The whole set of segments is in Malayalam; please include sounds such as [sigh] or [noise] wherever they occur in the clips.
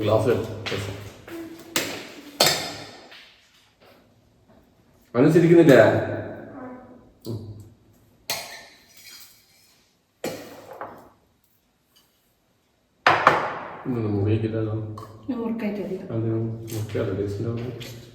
ഗ്ലാസ് അനുസരിക്കുന്നില്ല മുറിയിക്കില്ലല്ലോ മുറുക്കായിട്ട് അധികം അത് മുറിക്കാതെ ടേസ്റ്റ്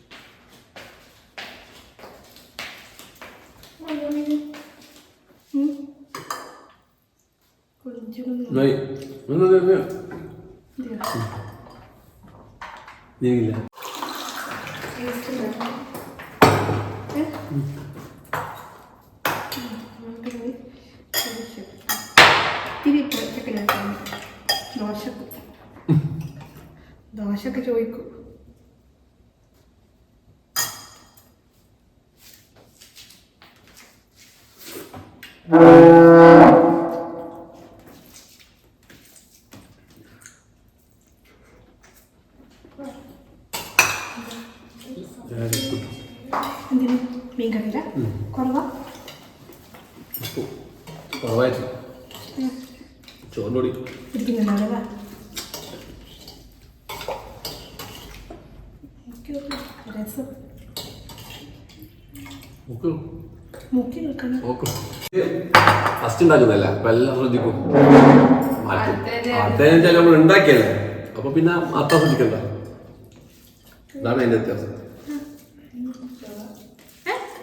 നീങ്ങില്ല ദോശക്ക് ദോശക്ക് ചോദിക്കും മീൻ കറിയില്ല കുറവാ ചോറിനോടി രസം. ഫസ്റ്റ് ഉണ്ടാക്കുന്നല്ല അപ്പൊ എല്ലാം ശ്രദ്ധിക്കും. മാറ്റും. അടുത്ത നമ്മൾ ഉണ്ടാക്കിയല്ലേ? അപ്പൊ പിന്നെ അത്ര ശ്രദ്ധിക്കണ്ട. അതാണ് അതിന്റെ വ്യത്യാസം ആ ഇത് വലുത് വഹിച്ചിട്ടുണ്ടാവും ഉം.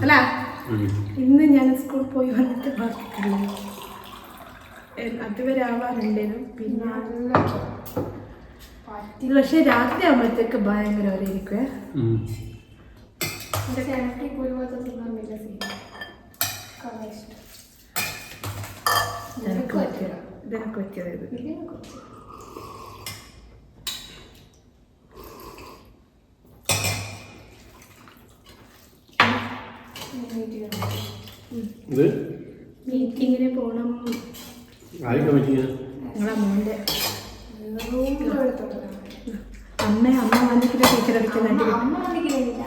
അല്ല. ഇന്ന് ഞാൻ സ്കൂളിൽ പോയി വന്നിട്ട് എ- അതുവരെ ആവാറുണ്ടേനും. പിന്നെ പക്ഷെ രാത്രി ആകുമ്പോഴത്തേക്ക് ഭയങ്കര ഒരേരിക്കുവേ. ഉം. നിനക്ക് പറ്റിയത്. നിനക്ക് പറ്റിയത്. ഇത്? മീറ്റിങ്ങിന് പോണം. ആയിരിക്കും മീറ്റിങ് നിങ്ങളെ മോന്റെ. അമ്മ അമ്മ വന്നിട്ട് ടീച്ചർ അടിക്കുന്നുണ്ട് അമ്മ വിളിക്കുന്നില്ല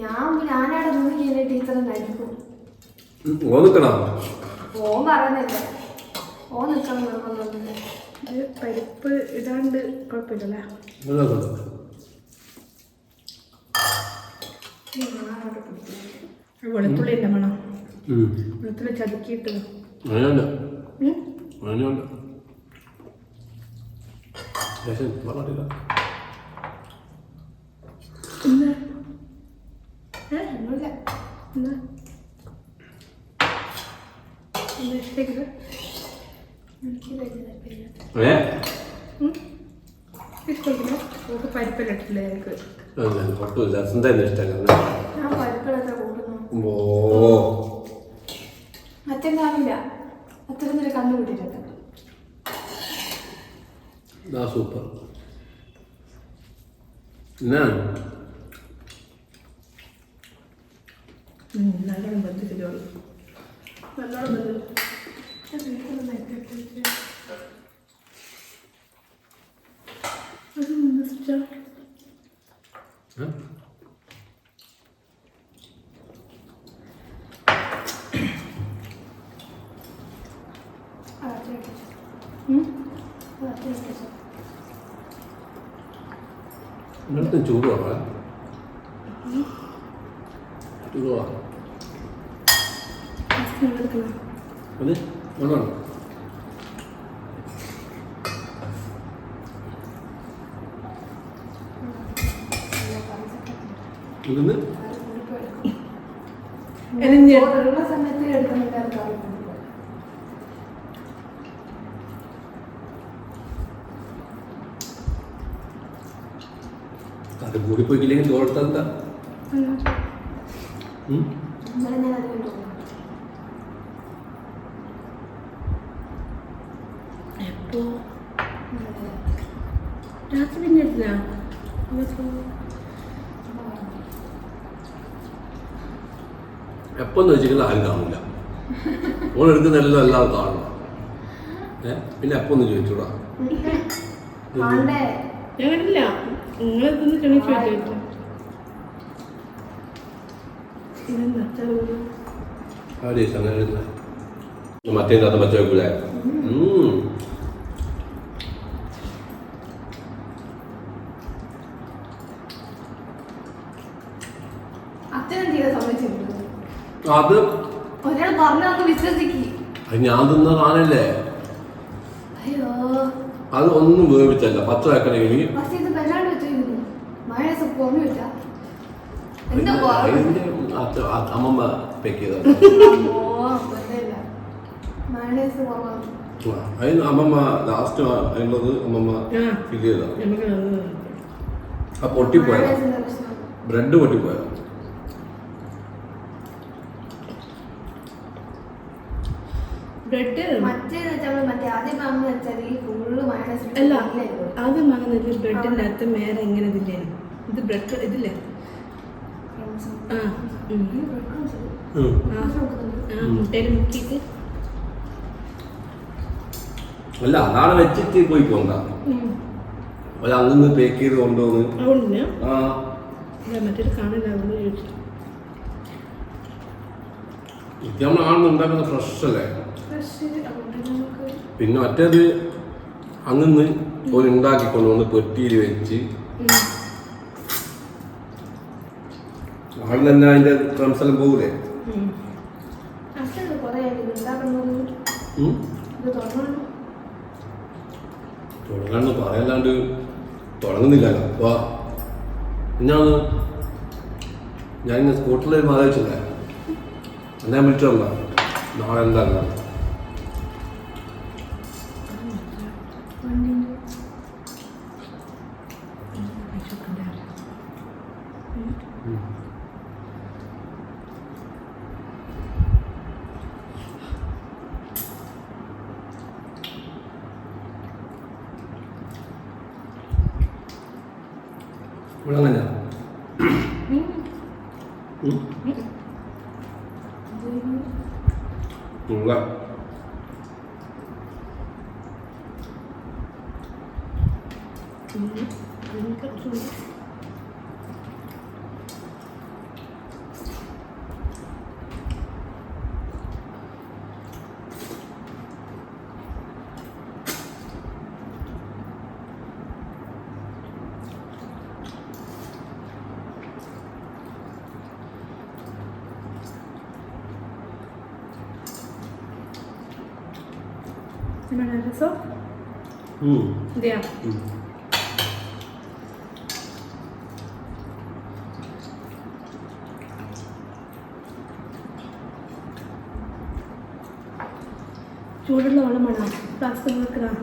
ഞാൻ ഞാനവിടെ നിന്ന് ചെയ്യുന്ന ടീച്ചർ നടിക്കും ഓ നിക്കണോ? ഓൻ പറയുന്നില്ല. ഓൻ നിൽക്കണം നിർബന്ധമൊന്നുമില്ല ഇത് പരിപ്പ് ഇടാണ്ട് കുഴപ്പമില്ലല്ലേ? വെളുത്തുള്ളിന്റെ മണം. വെളുത്തുള്ളി ചതുക്കിയിട്ട്. ഏ? ഒന്നുമില്ല എന്താ എന്താ ഇഷ്ടേക്കില്ല എനിക്ക് കുഴപ്പമില്ല. എന്തായാലും ഇഷ്ടമല്ല ഓ. അച്ഛൻ കാണില്ല കണ്ടുപിടിച്ചിട്ടുണ്ട് സൂപ്പർ. നല്ലോണം ബന്ധിച്ചിട്ട് നല്ലോണം ബന്ധിച്ചു എന്നിട്ടും ചൂട് കുറവാ ചൂട് കുറവാ എടുക്കണം. അത് ഇതിന്ന് സമയത്ത് എടുക്കുന്നുണ്ടായിരുന്നു ആൾ കൂടിപ്പോയി. അത് കൂടി പോയില്ലെങ്കിൽ ചോറെടുത്താ എന്താ ഉം. ഉം? ഇന്നലെ ഞാൻ അത് കണ്ടു എപ്പോ? രാത്രി പിന്നെ എടുത്തില്ല? എപ്പം വെച്ചിട്ട് ആരും കാണില്ല ഓൺ എടുക്കുന്നെല്ലാം എല്ലാം കാണണം ഏ? പിന്നെ എപ്പം ഒന്ന് ചോദിച്ചൂടാ? [laughs] ഞാൻ കണ്ടില്ല നിങ്ങൾ ഇരുന്ന് മറ്റേ അത് മറ്റേ ഞാൻ തിന്ന സാധനല്ലേ? അത് ഒന്നും വേവിച്ചല്ല. പത്ത് വെക്കണമെങ്കിൽ അമ്മമ്മ പേക്ക് ചെയ്തത്. അതിന് അമ്മമ്മ ലാസ്റ്റ് അതിനുള്ളത് അമ്മമ്മ. ഫില്ല് ചെയ്ത നമുക്ക് അത് ആ പൊട്ടിപ്പോയതാ. ബ്രെഡ് പൊട്ടിപ്പോയതാ. ബ്രെഡ് നമ്മൾ മറ്റേ ആദ്യം അമ്മ വെച്ചാൽ ഈ ഫുള്ള് മയണൈസ് അല്ല ആദ്യം വാങ്ങുന്നത് ബ്രെഡിന്റെ അകത്ത് മേലെ എങ്ങനെ ഇതില്ലേ ഇത് ബ്രെഡ് ഇതില്ലേ? ആ മുട്ടയിൽ മുക്കിയിട്ട്. അല്ല അതാണ് വെച്ചിട്ട് പോയി പോണ്ട. ഉം. അല്ല അന്ന് പേക്ക് ചെയ്ത് കൊണ്ടുവന്ന്. ആ. മറ്റൊരു കാണില്ല അതുകൊണ്ട് ചോദിച്ചു ഇത് നമ്മൾ ഫ്രഷ് അല്ലേ? പിന്നെ മറ്റേത് അന്നിന്ന് ഒരു ഉണ്ടാക്കി കൊണ്ടുവന്ന് പെട്ടിയിൽ വെച്ച്. ആൾ തന്നെ അതിന്റെ ക്രംസെല്ലാം പോകൂലേ? തുടങ്ങാന്ന് പറയല്ലാണ്ട് തുടങ്ങുന്നില്ലല്ലോ. അപ്പൊ എന്നാണ് ഞാൻ സ്കൂട്ടറിൽ ആലോചിച്ചില്ലേ എന്നാ വിളിച്ചോളാം. നാളെ എന്താ? ഇവിടെ അങ്ങനെയാ ഉം? ഉള്ള ഉം. ഉം. എന്നാണ് രസം ഉം. ഇതെയാ ഉം. ചൂടുള്ള വെള്ളം വേണം ഫ്ലാസ്ക് വെക്കണം?